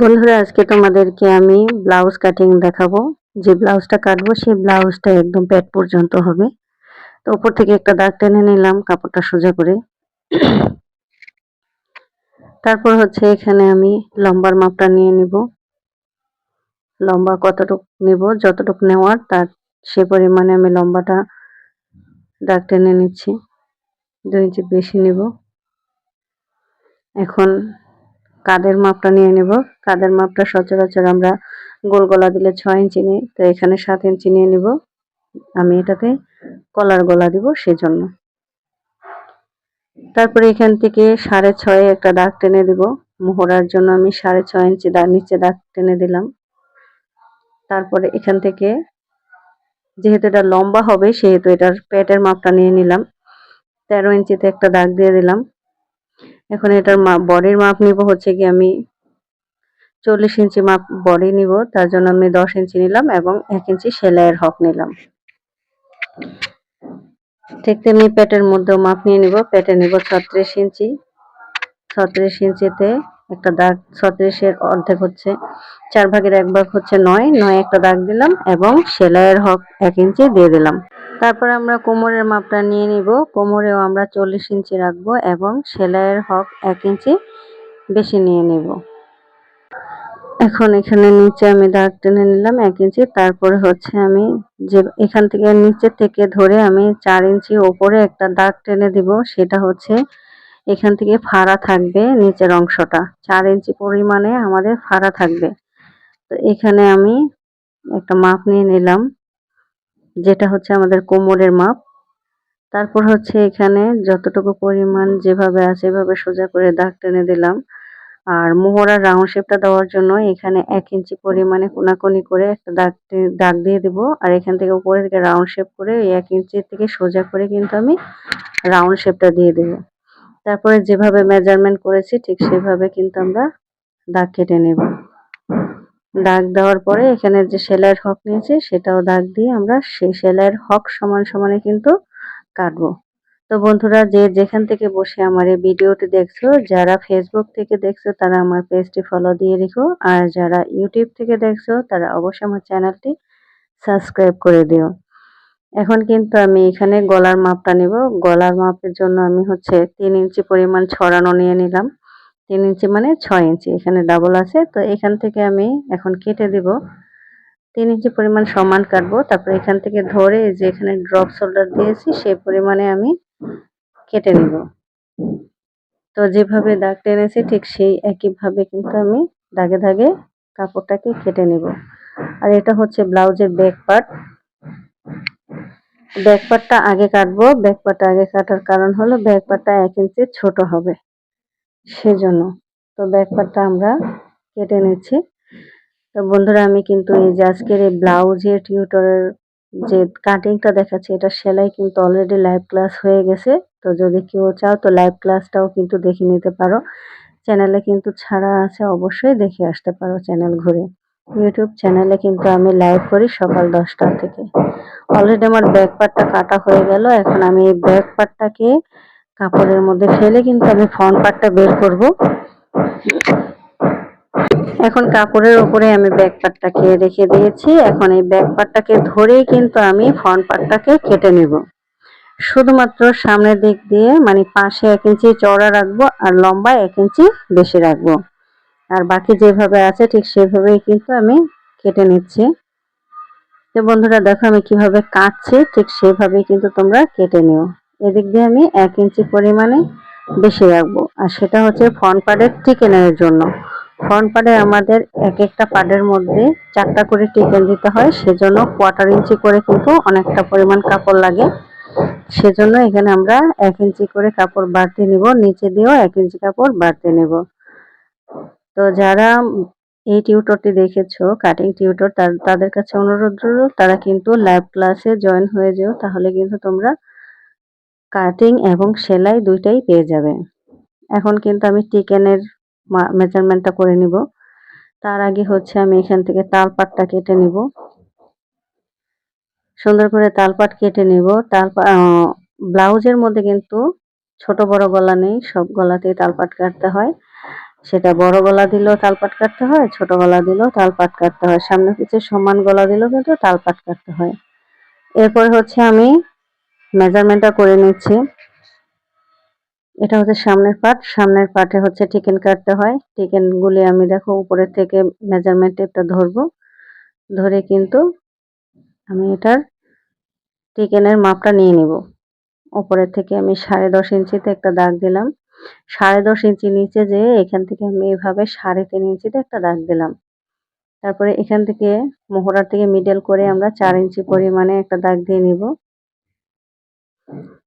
বন্ধুরা, আজকে তোমাদেরকে আমি ব্লাউজ কাটিং দেখাবো। যে ব্লাউজটা কাটবো, সেই ব্লাউজটা একদম পেট পর্যন্ত হবে। তো উপর থেকে একটা দাগ টেনে নিলাম কাপড়টা সোজা করে। তারপর হচ্ছে এখানে আমি লম্বার মাপটা নিয়ে নিব। লম্বা কতটুক নিব, যতটুকু নেওয়ার, তার সে পরিমাণে আমি লম্বাটা দাগ টেনে নিচ্ছি। দুই ইঞ্চি বেশি নিব। এখন কাদের মাপটা নিয়ে নেব? কাদের মাপটা সচরাচর আমরা গোল গলা দিলে ছয় ইঞ্চি নিই, তো এখানে সাত ইঞ্চি নিয়ে নেব। আমি এটাতে কলার গলা দিব সেজন্য। তারপরে এখান থেকে সাড়ে ছয়ে একটা দাগ টেনে দিব। মোহরার জন্য আমি সাড়ে ছয় ইঞ্চি দাগ, নিচে দাগ টেনে দিলাম। তারপরে এখান থেকে যেহেতু এটা লম্বা হবে, সেহেতু এটার পেটের মাপটা নিয়ে নিলাম। তেরো ইঞ্চিতে একটা দাগ দিয়ে দিলাম। এখন এটার বডির মাপ নিব হচ্ছে কি আমি চল্লিশ ইঞ্চি মাপ বডি নিব, তার জন্য আমি দশ ইঞ্চি নিলাম এবং এক ইঞ্চি সেলাইয়ের হক নিলাম। ঠিক তেমনি পেটের মধ্যেও মাপ নিয়ে নিব, পেটে নিব ছত্রিশ ইঞ্চি। ছত্রিশ ইঞ্চিতে একটা দাগ, ছত্রিশের অর্ধেক হচ্ছে, চার ভাগের এক ভাগ হচ্ছে নয় নয় একটা দাগ দিলাম এবং সেলাইয়ের হক এক ইঞ্চি দিয়ে দিলাম। তারপর আমরা কোমরের মাপটা নিয়ে নিব। কোমরেও আমরা চল্লিশ ইঞ্চি রাখব এবং সেলাইয়ের হক এক ইঞ্চি বেশি নিয়ে নিব। এখন এখানে নিচে আমি দাগ টেনে নিলাম এক ইঞ্চি। তারপরে হচ্ছে আমি যে এখান থেকে নিচে থেকে ধরে আমি চার ইঞ্চি ওপরে একটা দাগ টেনে দিব। সেটা হচ্ছে এখান থেকে ফাড়া থাকবে নিচের অংশটা। চার ইঞ্চি পরিমাণে আমাদের ফাড়া থাকবে। তো এখানে আমি একটা মাপ নিয়ে নিলাম। যেটা হচ্ছে আমাদের কোমরের মাপ। তারপর হচ্ছে এখানে যতটুকু পরিমাণ যেভাবে আছে, এভাবে সোজা করে দাগ টেনে দিলাম। আর মোহরার রাউন্ড শেপটা দেওয়ার জন্য এখানে এক ইঞ্চি পরিমাণে কোনাকুনি করে একটা দাগ দাগ দিয়ে দেব। আর এখান থেকে উপরে থেকে রাউন্ড শেপ করে এই এক ইঞ্চির থেকে সোজা করে কিন্তু আমি রাউন্ড শেপটা দিয়ে দেব। তারপরে যেভাবে মেজারমেন্ট করেছি, ঠিক সেভাবে কিন্তু আমরা দাগ কেটে নেব। দাগ দেওয়ার পরে এখানে যে সেলাইয়ের হক নিয়েছি, সেটাও দাগ দিয়ে আমরা সেই সেলাইয়ের হক সমান সমানে কিন্তু কাটবো। তো বন্ধুরা, যে যেখান থেকে বসে আমার এই ভিডিওটি দেখছ, যারা ফেসবুক থেকে দেখছ, তারা আমার পেজটি ফলো দিয়ে রেখো। আর যারা ইউটিউব থেকে দেখছ, তারা অবশ্যই আমার চ্যানেলটি সাবস্ক্রাইব করে দিও। এখন কিন্তু আমি এখানে গলার মাপটা নিব। গলার মাপের জন্য আমি হচ্ছে তিন ইঞ্চি পরিমাণ ছড়ানো নিয়ে নিলাম। তিন ইঞ্চি মানে ছয় ইঞ্চি, এখানে ডাবল আছে। তো এখান থেকে আমি এখন কেটে দিব। তিন ইঞ্চি পরিমাণ সমান কাটবো। তারপর এখান থেকে ধরে যে এখানে ড্রপ শোল্ডার দিয়েছি, সেই পরিমাণে আমি কেটে নিব। তো যেভাবে দাগ টেনেছি, ঠিক সেই একইভাবে কিন্তু আমি দাগে দাগে কাপড়টাকে কেটে নিব। আর এটা হচ্ছে ব্লাউজের ব্যাক পার্ট ব্যাক পার্টটা আগে কাটবো। ব্যাক পার্টটা আগে কাটার কারণ হলো ব্যাক পার্টটা এক ইঞ্চি ছোট হবে। সেজন্য। তো ব্যাক পার্টটা আমরা কেটে নিচ্ছি। তো বন্ধুরা, আমি কিন্তু এই যে আজকের এই ব্লাউজের টিউটরের যে কাটিংটা দেখাচ্ছি, এটা সেলাই কিন্তু অলরেডি লাইভ ক্লাস হয়ে গেছে। তো যদি কেউ চাও তো লাইভ ক্লাসটাও কিন্তু দেখে নিতে পারো। চ্যানেলে কিন্তু ছাড়া আছে, অবশ্যই দেখে আসতে পারো চ্যানেল ঘুরে। ইউটিউব চ্যানেলে কিন্তু আমি লাইভ করি সকাল দশটা থেকে। অলরেডি আমার ব্যাক পার্টটা কাটা হয়ে গেল। এখন আমি এই ব্যাক পার্টটাকে কাপড়ের মধ্যে ফেলে কিন্তু আমি ফ্রন্ট পার্টটা বের করব। এখন কাপড়ের উপরে আমি ব্যাক পার্টটাকে রেখে দিয়েছি। এখন এই ব্যাক পার্টটাকে ধরেই কিন্তু আমি ফ্রন্ট পার্টটাকে কেটে নেব। শুধুমাত্র সামনের দিক দিয়ে মানে পাশে এক ইঞ্চি চওড়া রাখব আর লম্বা এক ইঞ্চি বেশি রাখব। আর বাকি যেভাবে আছে ঠিক সেভাবেই কিন্তু আমি কেটে নিচ্ছি। তো বন্ধুরা দেখো আমি কীভাবে কাটছি, ঠিক সেভাবেই কিন্তু তোমরা কেটে নিও। এদিক দিয়ে আমি এক ইঞ্চি পরিমাণে বেশি রাখব। আর সেটা হচ্ছে ফ্রন্ট পার্টের টিকেনের জন্য। ফ্রন্ট পার্টে আমাদের এক একটা পার্টের মধ্যে চারটা করে টিকেন দিতে হয়। সেজন্য কোয়ার্টার ইঞ্চি করে কিন্তু অনেকটা পরিমাণ কাপড় লাগে। সেজন্য এখানে আমরা এক ইঞ্চি করে কাপড় বাড়তে নিব। নিচে দিয়েও এক ইঞ্চি কাপড় বাড়তে নেব। তো যারা এই টিউটরটি দেখেছ কাটিং টিউটর তাদের কাছে অনুরোধ তারা কিন্তু লাইভ ক্লাসে জয়েন হয়ে যেও। তাহলে কিন্তু তোমরা কাটিং এবং সেলাই দুইটাই পেয়ে যাবে। এখন কিন্তু আমি টিকেনের মেজারমেন্টটা করে নিব। তার আগে হচ্ছে আমি এখান থেকে তালপাটটা কেটে নিব। সুন্দর করে তালপাট কেটে নিব। তাল ব্লাউজের মধ্যে কিন্তু ছোট বড় গলা নেই, সব গলাতেই তালপাট কাটতে হয়। সেটা বড় গলা দিলেও তালপাট কাটতে হয়, ছোট গলা দিলেও তালপাট কাটতে হয়। সামনে পিছে সমান গলা দিলেও কিন্তু তালপাট কাটতে হয়। এরপর হচ্ছে আমি মেজারমেন্টটা করে নিচ্ছি। এটা হচ্ছে সামনের পার্ট সামনের পার্টে হচ্ছে টিকেন কাটতে হয়। টিকেনগুলি আমি দেখো উপরের থেকে মেজারমেন্ট টেপটা ধরবো। ধরে কিন্তু আমি এটার টিকেনের মাপটা নিয়ে নিব। উপরের থেকে আমি সাড়ে দশ ইঞ্চিতে একটা দাগ দিলাম। সাড়ে দশ ইঞ্চি নিচে যে এখান থেকে আমি এভাবে সাড়ে তিন ইঞ্চিতে একটা দাগ দিলাম। তারপরে এখান থেকে মোহরার থেকে মিডল করে আমরা চার ইঞ্চি পরিমাণে একটা দাগ দিয়ে নিব।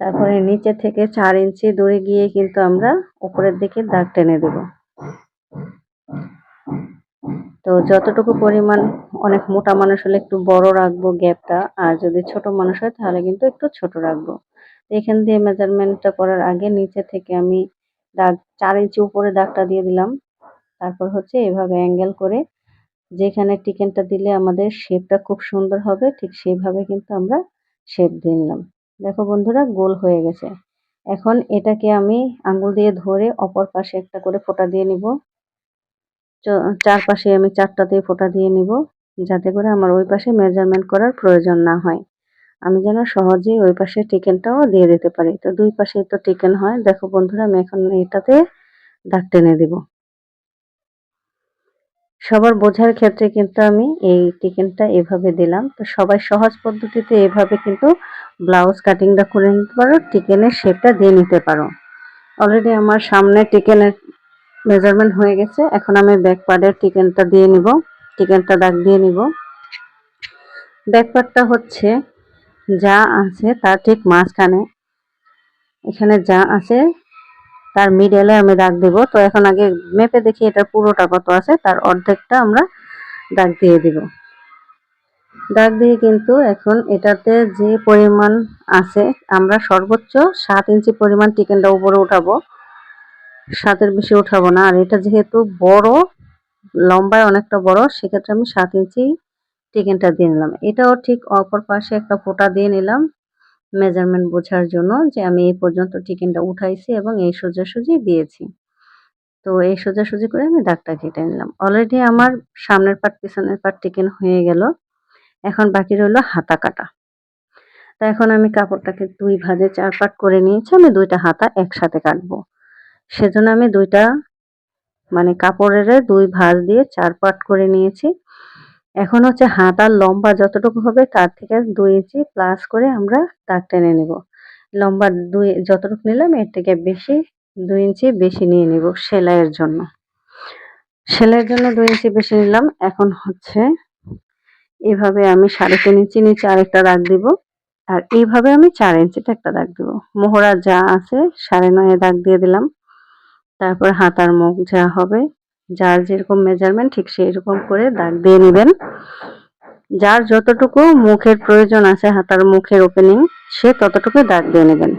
তারপরে নিচে থেকে চার ইঞ্চি দূরে গিয়ে কিন্তু আমরা উপরের দিকে দাগ টেনে দেব। তো যতটুকু পরিমাণ অনেক মোটা মানুষ হলে একটু বড় রাখব গ্যাপটা, আর যদি ছোট মানুষ হয় তাহলে কিন্তু একটু ছোট রাখব। এখান দিয়ে মেজারমেন্টটা করার আগে নিচে থেকে আমি দাগ, চার ইঞ্চি উপরে দাগটা দিয়ে দিলাম। তারপর হচ্ছে এভাবে অ্যাঙ্গেল করে যেখানে টিকেনটা দিলে আমাদের শেপটা খুব সুন্দর হবে, ঠিক সেইভাবে কিন্তু আমরা শেপ দিয়ে নিলাম। দেখো বন্ধুরা, গোল হয়ে গেছে। এখন এটাকে আমি আঙ্গুল দিয়ে ধরে অপর পাশে একটা করে ফোঁটা দিয়ে নিব। চারপাশে আমি চারটাতেই ফোঁটা দিয়ে নিব, যাতে করে আমার ওই পাশে মেজারমেন্ট করার প্রয়োজন না হয়। আমি যেন সহজেই ওই পাশে টিকেনটাও দিয়ে দিতে পারি। তো দুই পাশে তো টিকেন হয়। দেখো বন্ধুরা, আমি এখন এটাতে দাগ টেনে দিব। সবার বোঝার ক্ষেত্রে কিন্তু আমি এই টিকেনটা এভাবে দিলাম। তো সবাই সহজ পদ্ধতিতে এভাবে কিন্তু ব্লাউজ কাটিংটা করে নিতে পারো, টিকেনের শেপটা দিয়ে নিতে পারো। অলরেডি আমার সামনে টিকেনের মেজারমেন্ট হয়ে গেছে, এখন আমি ব্যাক পার্টের টিকেনটা দিয়ে নিব, টিকেনটা দাগ দিয়ে নিব। ব্যাক পার্টটা হচ্ছে যা আছে তার ঠিক মাঝখানে। এখানে যা আছে তার মিডলে আমি দাগ দেব। তো এখন আগে মেপে দেখি এটার পুরোটা কত আছে, তার অর্ধেকটা আমরা দাগ দিয়ে দিব। দাগ দিয়ে কিন্তু এখন এটাতে যে পরিমাণ আছে, আমরা সর্বোচ্চ সাত ইঞ্চি পরিমাণ টিকেনটা উপরে উঠাবো। সাতের বেশি উঠাবো না। আর এটা যেহেতু বড়, লম্বায় অনেকটা বড়, সেক্ষেত্রে আমি সাত ইঞ্চি টিকেনটা দিয়ে নিলাম। এটাও ঠিক অপর পাশে একটা ফোঁটা দিয়ে নিলাম মেজারমেন্ট বোঝার জন্য যে আমি এই পর্যন্ত টিকেনটা উঠাইছি এবং এই সোজাসুজি দিয়েছি। তো এই সোজাসুজি করে আমি দাগটা কেটে নিলাম। অলরেডি আমার সামনের পাট পিছনের পাট টিকেন হয়ে গেল। এখন বাকি রইল হাতা কাটা। তা এখন আমি কাপড়টাকে দুই ভাজে চার পাট করে নিয়েছি, আমি দুইটা হাতা একসাথে কাটবো। সেজন্য আমি দুইটা মানে কাপড়ের দুই ভাঁজ দিয়ে চার পাট করে নিয়েছি। এখন হচ্ছে হাতার লম্বা যতটুকু হবে তার থেকে দুই ইঞ্চি প্লাস করে আমরা দাগ টেনে নিব। লম্বা দুই, যতটুকু নিলাম এর থেকে বেশি, দুই ইঞ্চি বেশি নিয়ে নিব সেলাইয়ের জন্য। সেলাইয়ের জন্য দুই ইঞ্চি বেশি নিলাম। এখন হচ্ছে এভাবে আমি সাড়ে তিন ইঞ্চি নিচে আরেকটা দাগ দিব। আর এইভাবে আমি চার ইঞ্চিতে একটা দাগ দিব। মোহরা যা আছে, সাড়ে নয়ে দাগ দিয়ে দিলাম। তারপর হাতার মুখ যা হবে, যার যেরকম মেজারমেন্ট ঠিক সেই রকম করে দাগ দিয়ে নেবেন। যার যতটুকু মুখের প্রয়োজন আছে, হাতার মুখের ওপেনিং সে ততটুকু দাগ দিয়ে নেবেন।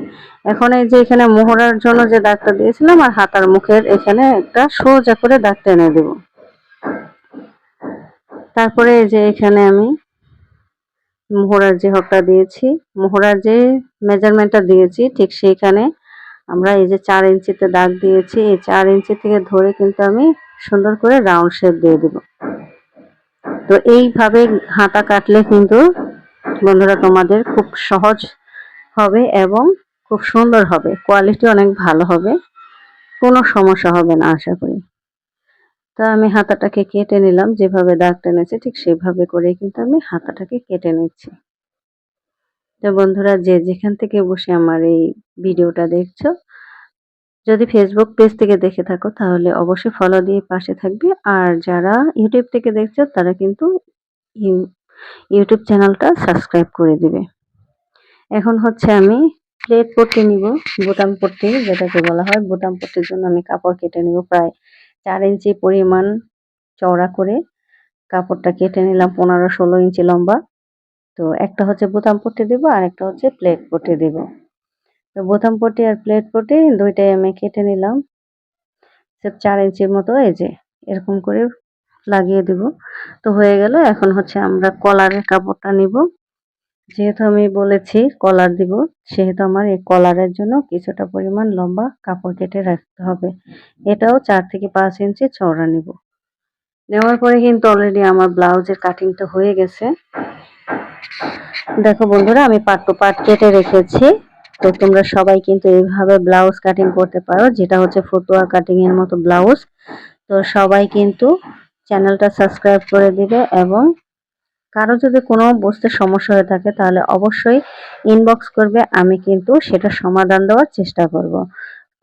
এখন এই যে এখানে মোহরার জন্য যে দাগটা দিয়েছিলাম, আর হাতার মুখের এখানে একটা সোজা করে দাগ টেনে দেব। তারপরে এই যে এখানে আমি মোহরার যে হকটা দিয়েছি, মোহরার যে মেজারমেন্টটা দিয়েছি, ঠিক সেইখানে আমরা এই যে চার ইঞ্চিতে দাগ দিয়েছি। এই চার ইঞ্চি থেকে ধরে কিন্তু আমি সুন্দর করে রাউন্ড শেপ দিয়ে দেব। তো এইভাবে হাতা কাটলে কিন্তু বন্ধুরা তোমাদের খুব সহজ হবে এবং খুব সুন্দর হবে। কোয়ালিটি অনেক ভালো হবে। কোনো সমস্যা হবে না, আশা করি। তো আমি হাতাটাকে কেটে নিলাম, যেভাবে দাগ টেনেছে ঠিক সেভাবে করে কিন্তু আমি হাতাটাকে কেটে নিচ্ছি। তো বন্ধুরা, যে যেখান থেকে বসে আমার এই ভিডিওটা দেখছ, যদি ফেসবুক পেজ থেকে দেখে থাকো, তাহলে অবশ্যই ফলো দিয়ে পাশে থাকবে। আর যারা ইউটিউব থেকে দেখছ, তারা কিন্তু ইউটিউব চ্যানেলটা সাবস্ক্রাইব করে দিবে। এখন হচ্ছে আমি প্লেট পট্টি নিব, বোতাম পট্টি যেটাকে বলা হয় বোতাম পট্টির জন্য আমি কাপড় কেটে নিব প্রায় চার ইঞ্চি পরিমাণ চওড়া করে কাপড়টা কেটে নিলাম পনেরো ষোলো ইঞ্চি লম্বা। তো একটা হচ্ছে বোতাম পট্টি দেবো আর একটা হচ্ছে প্লেট পট্টি দেবো। তো বোতাম পট্টি আর প্লেট পট্টি দুইটাই আমি কেটে নিলাম। চার ইঞ্চির মতো এই যে এরকম করে লাগিয়ে দিব। তো হয়ে গেল, এখন হচ্ছে আমরা কলারের কাপড়টা নিব। যেহেতু আমি বলেছি কলার দিব, সেহেতু আমার এই কলারের জন্য কিছুটা পরিমাণ লম্বা কাপড় কেটে রাখতে হবে। এটাও চার থেকে পাঁচ ইঞ্চি চওড়া নিব। নেওয়ার পরে কিন্তু অলরেডি আমার ব্লাউজের কাটিংটা হয়ে গেছে। দেখো বন্ধুরা, আমি পাট টু পাট কেটে রেখেছি। তো তোমরা সবাই কিন্তু এইভাবে ব্লাউজ কাটিং করতে পারো, যেটা হচ্ছে ফতুয়া কাটিং এর মতো ব্লাউজ। তো সবাই কিন্তু চ্যানেলটা সাবস্ক্রাইব করে দিবে এবং কারও যদি কোনো বুঝতে সমস্যা হয়ে থাকে, তাহলে অবশ্যই ইনবক্স করবে। আমি কিন্তু সেটা সমাধান দেওয়ার চেষ্টা করব।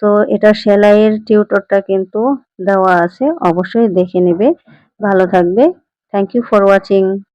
তো এটা সেলাইয়ের টিউটরটা কিন্তু দেওয়া আছে। অবশ্যই দেখে নেবে। ভালো থাকবে। Thank you for watching